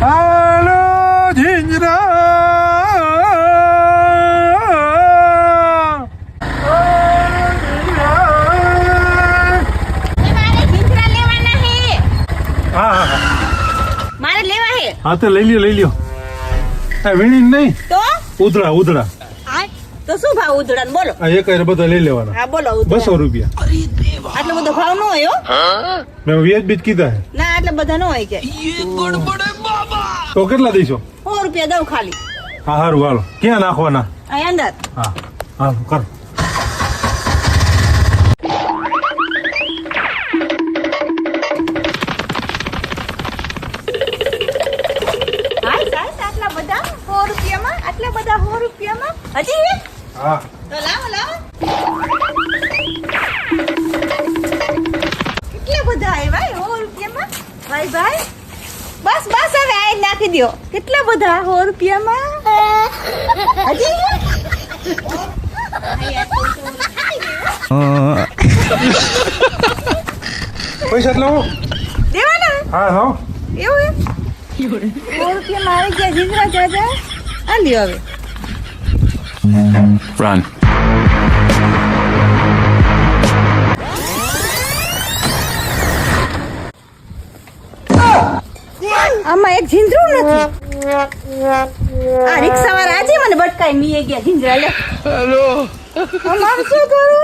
હાલો જીંજરા મારે લેવા હે હા તો લઈ લ્યો લઈ લ્યો આ વીણી નહીં તો ઉધડા ઉધડા તો શું ભાવ ઉધડાનો બોલો આ એક બધા લઈ લેવાના હા બોલો બસો રૂપિયા આટલો બધો ભાવ ન હોય મેં વ્યાજ બીજ કીધા ના આટલા બધા ન હોય કે તો કેટલા દઈશો? સો રૂપિયા દઉં ખાલી. હા સારું હાલો. ક્યાં નાખવાના? અહીં અંદર. હા હાલો કરો. આટલા બધા? સો રૂપિયામાં? આટલા બધા સો રૂપિયામાં? હજી હા. તો લાવો લાવો. કેટલા બધા આવ્યા? સો રૂપિયામાં? ભાઈ ભાઈ. બસ બસ હવે આ નાખી દો કેટલા બધા? સો રૂપિયામાં? હજી? પૈસા એટલે હું? દેવાના? હા હા. એવું સો રૂપિયામાં મારે ગયા જીજરા જાજા. આ લ્યો હવે. Run. આમાં એક ઝીંઝરું નથી. આ રિક્ષા વાળા આજે મને બટકાઈ મીએ ગયા ઝીંઝરા લે. હેલો. અમારે શું કરવું